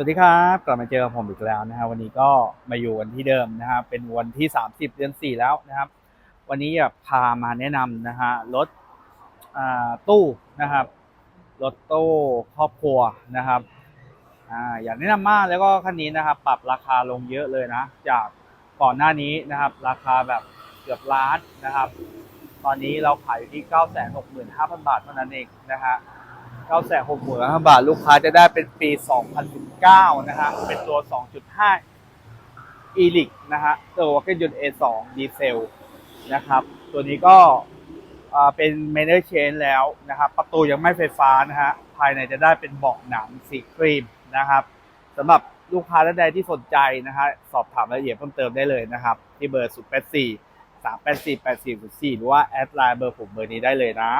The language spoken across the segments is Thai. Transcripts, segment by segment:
สวัสดีครับกลับมาเจอกับผมอีกแล้วนะครับวันนี้ก็มาอยู่กันที่เดิมนะครับเป็นวันที่ 30 เดือน 4 แล้วนะครับ วันนี้อยากพามาแนะนำนะฮะรถตู้นะครับรถตู้ครอบครัวนะครับอ่าอยากแนะนำมากแล้วก็คันนี้นะครับ ปรับราคาลงเยอะเลยนะ จากก่อนหน้านี้นะครับ ราคาแบบเกือบล้านนะครับ ตอนนี้เราขายอยู่ที่ 965,000 บาทเท่านั้นเองนะฮะ9 6 0 0 0 0 บาทลูกค้าจะได้เป็นปี 2019 นะฮะ เป็นตัว 2.5 e l i c นะฮะ ตัวเครื่องยนต์ A2 ดีเซลนะครับ ตัวนี้ก็เป็น m a n e r Chain แล้วนะครับ ประตูยังไม่ไฟฟ้านะฮะ ภายในจะได้เป็นเบาะหนังสีครีมนะครับสำหรับลูกค้าท่านใดที่สนใจนะฮะ สอบถามรายละเอียดเพิ่มเติมได้เลยนะครับ ที่เบอร์ 084 384 8404 หรือว่าแอดไลน์เบอร์ผมเบอร์นี้ได้เลยนะ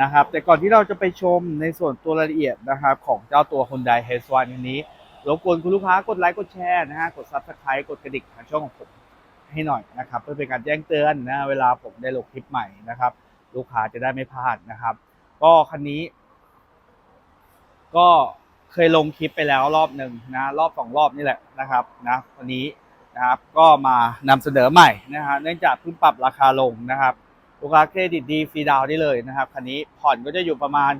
นะครับ แต่ก่อนที่เราจะไปชมในส่วนตัวรายละเอียดนะครับ ของเจ้าตัว Hyundai H1 คันนี้รบกวนคุณลูกค้ากดไลค์กดแชร์นะฮะกด Subscribe กดกระดิ่งทางช่องของผมให้หน่อยนะครับ เพื่อเป็นการแจ้งเตือนนะเวลาผมได้ลงคลิปใหม่นะครับ ลูกค้าจะได้ไม่พลาดนะครับ ก็คันนี้ ก็เคยลงคลิปไปแล้วรอบหนึ่งนะรอบสองรอบนี่แหละนะครับนะวันนี้นะครับก็มานำเสนอใหม่นะฮะเนื่องจากเพิ่งปรับราคาลงนะครับ ลูกค้าเครดิตดีฟรีดาวได้เลยนะครับคันนี้ผ่อนก็จะอยู่ประมาณ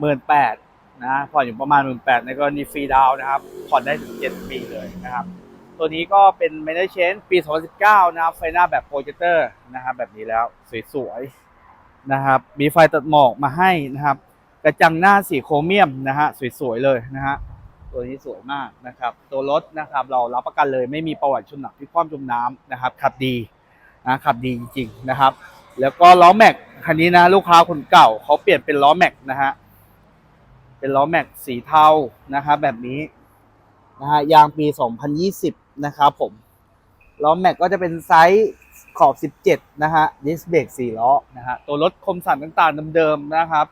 หมื่นแปดนะผ่อนอยู่ประมาณหมื่นแปดในกรณีฟรีดาวนะครับผ่อนได้ถึงเจ็ดปีเลยนะครับ ตัวนี้ก็เป็นเมนเชนปี 2019 นะครับไฟหน้าแบบโปรเจคเตอร์นะครับแบบนี้แล้วสวยๆนะครับมีไฟตัดหมอกมาให้นะครับกระจังหน้าสีโครเมียมนะฮะสวยๆเลยนะฮะตัวนี้สวยมากนะครับ ตัวรถนะครับเรารับประกันเลยไม่มีประวัติชนหนักที่คว่ำจมน้ำนะครับขับดีนะขับดีจริงๆนะครับ แล้วก็ล้อแม็กคันนี้นะลูกค้าคนเก่าเขาเปลี่ยนเป็นล้อแม็กนะฮะเป็นล้อแม็กสีเทานะครับแบบนี้นะฮะยางปี 2020 นะครับผมล้อแม็กก็จะเป็นไซส์ขอบ 17 นะฮะดิสเบรก4ล้อนะฮะตัวรถคมสันต่างๆเดิมๆนะครับ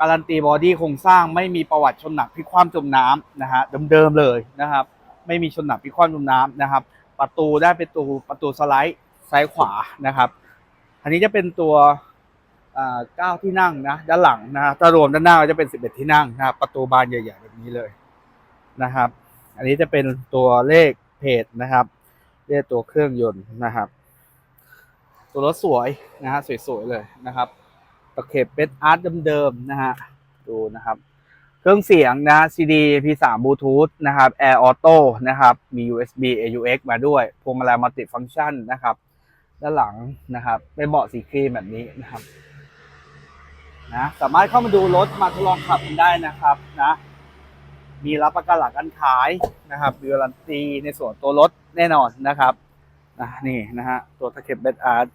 การันตีบอดี้โครงสร้างไม่มีประวัติชนหนักพลิกคว่ำจมน้ำนะฮะเดิมๆเลยนะครับ ไม่มีชนหนักพลิกคว่ำจมน้ำนะครับ ประตูได้เป็นตัวประตูสไลด์ซ้ายขวานะครับ อันนี้จะเป็นตัวเก้าที่นั่งนะด้านหลังนะถ้ารวมด้านหน้าก็จะเป็นสิบเอ็ดที่นั่งนะครับประตูบานใหญ่ๆแบบนี้เลยนะครับ อันนี้จะเป็นตัวเลขเพจนะครับเลขตัวเครื่องยนต์นะครับ ตัวรถสวยนะฮะสวยๆเลยนะครับตะเข็บเป็นอาร์ตเดิมๆนะฮะดูนะครับ เครื่องเสียงนะ CD P3 Bluetooth นะครับ Air Auto นะครับมี USB AUX มาด้วยพวงมาลัยมัลติฟัง c t ชันนะครับ ด้านหลังนะครับ เป็นเบาะสีครีมแบบนี้นะครับนะสามารถเข้ามาดูรถมาทดลองขับกันได้นะครับนะมีรับประกันหลักการขายนะครับมีการันตีในส่วนตัวรถแน่นอนนะครับนะนี่นะฮะตัวตะเข็บเบดอาร์ต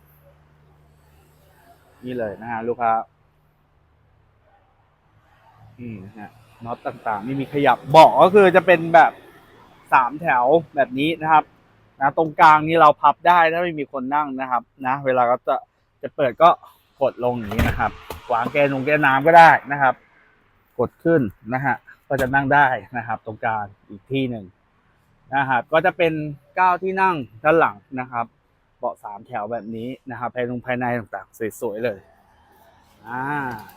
นี่เลยนะฮะลูกค้านี่นะฮะน็อตต่างๆ ไม่มีขยับเบาะก็คือจะเป็นแบบสามแถวแบบนี้นะครับ นะตรงกลางนี่เราพับได้ถ้าไม่มีคนนั่งนะครับ นะ เวลาก็จะจะเปิดก็กดลงอย่างนี้นะครับวางแกนลงแกนน้ำก็ได้นะครับ กดขึ้นนะฮะก็จะนั่งได้นะครับ ตรงกลางอีกที่หนึ่งนะครับก็จะเป็นเก้าที่นั่งด้านหลังนะครับเบาะสามแถวแบบนี้นะครับภายในภายในต่างๆสวยๆเลยอ่า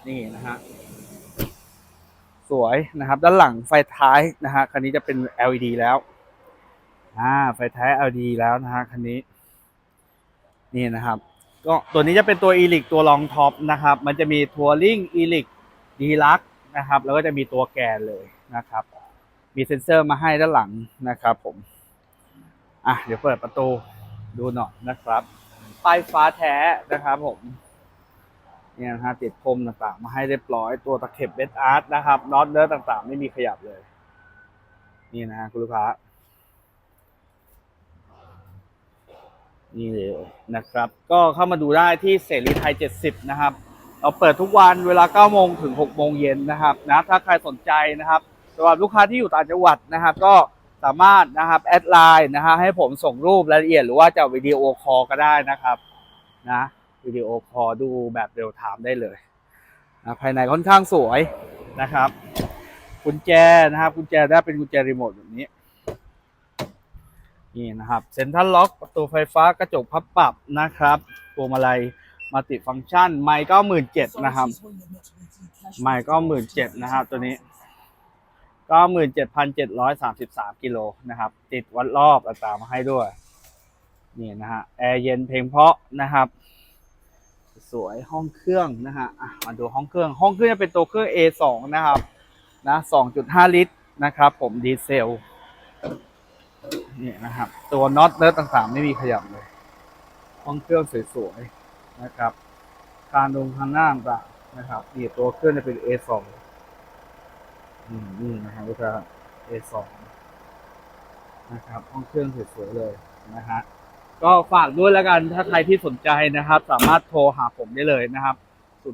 นี่นะฮะสวยนะครับ ด้านหลังไฟท้ายนะฮะคันนี้จะเป็น LED แล้ว อ่าไฟท้าย LED แล้วนะฮะคันนี้ นี่นะครับ ก็ตัวนี้จะเป็นตัว e l i c ตัวรองท็อปนะครับ มันจะมีทัวริง e l i c d e l u x นะครับ แล้วก็จะมีตัวแกนเลยนะครับ มีเซ็นเซอร์มาให้ด้านหลังนะครับ ผม อะเดี๋ยวเปิดประตูดูหน่อยนะครับป้ายฟ้าแท้นะครับ ผมเนี่ยนะฮะติดพรมต่างๆ มาให้เรียบร้อยตัวตะเข็บเบสอาร์ตนะครับน็อตเนื้อต่างๆ ไม่มีขยับเลย นี่นะฮะคุณลูกค้า นี่เลยนะครับ ก็เข้ามาดูได้ที่เสรีไทย 70 นะครับ เราเปิดทุกวันเวลา9โมงถึง6โมงเย็นนะครับนะถ้าใครสนใจนะครับสำหรับลูกค้าที่อยู่ต่างจังหวัดนะครับ ก็สามารถนะครับแอดไลน์นะฮะให้ผมส่งรูปรายละเอียดหรือว่าจะวิดีโอคอลก็ได้นะครับนะวิดีโอคอลดูแบบเร็วไทม์ได้เลยนะภายในค่อนข้างสวยนะครับกุญแจนะครับกุญแจได้เป็นกุญแจรีโมทแบบนี้ นี่นะครับเซ็นทรัลล็อกประตูไฟฟ้ากระจกพับปรับนะครับพวงมาลัยมัลติฟังก์ชัน ไมค์ก็หมื่นเจ็ดนะครับ ไมค์ก็หมื่นเจ็ดนะครับตัวนี้ ก็หมื่นเจ็ดพันเจ็ดร้อยสามสิบสามกิโลนะครับ ติดวัดรอบต่างมาให้ด้วย นี่นะฮะแอร์เย็นเพลงเพราะนะครับ สวยห้องเครื่องนะฮะอะมาดูห้องเครื่อง ห้องเครื่องจะเป็นตัวเครื่อง A2 นะครับ นะ2.5ลิตรนะครับ ผมดีเซล นี่นะครับ ตัวน็อตเนื้อต่างๆ ไม่มีขยับเลยห้องเครื่องสวยๆนะครับ การลงทางหน้าต่างนะครับนี่ตัวเครื่องจะเป็น A2 อืมนี่นะครับลูกค้า A2 นะครับห้องเครื่องสวยๆเลยนะฮะก็ฝากด้วยแล้วกันถ้าใครที่สนใจนะครับ สามารถโทรหาผมได้เลยนะครับ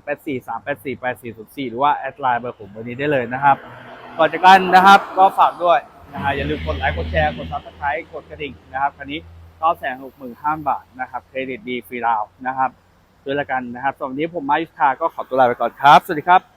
084 384 8404 หรือว่าแอดไลน์เบอร์ผมเบอร์นี้ได้เลยนะครับก่อนจากกันนะครับ ก็ฝากด้วย นะฮะอย่าลืมกดไลค์กดแชร์กดซับสไครต์กดกระดิ่งนะครับคันนี้ก็แสนหกหมื่นห้าบาทนะครับเครดิตดีฟรีดาวน์นะครับด้วยละกันนะครับตอนนี้ผมมายุทธาก็ขอตัวลาไปก่อนครับ สวัสดีครับ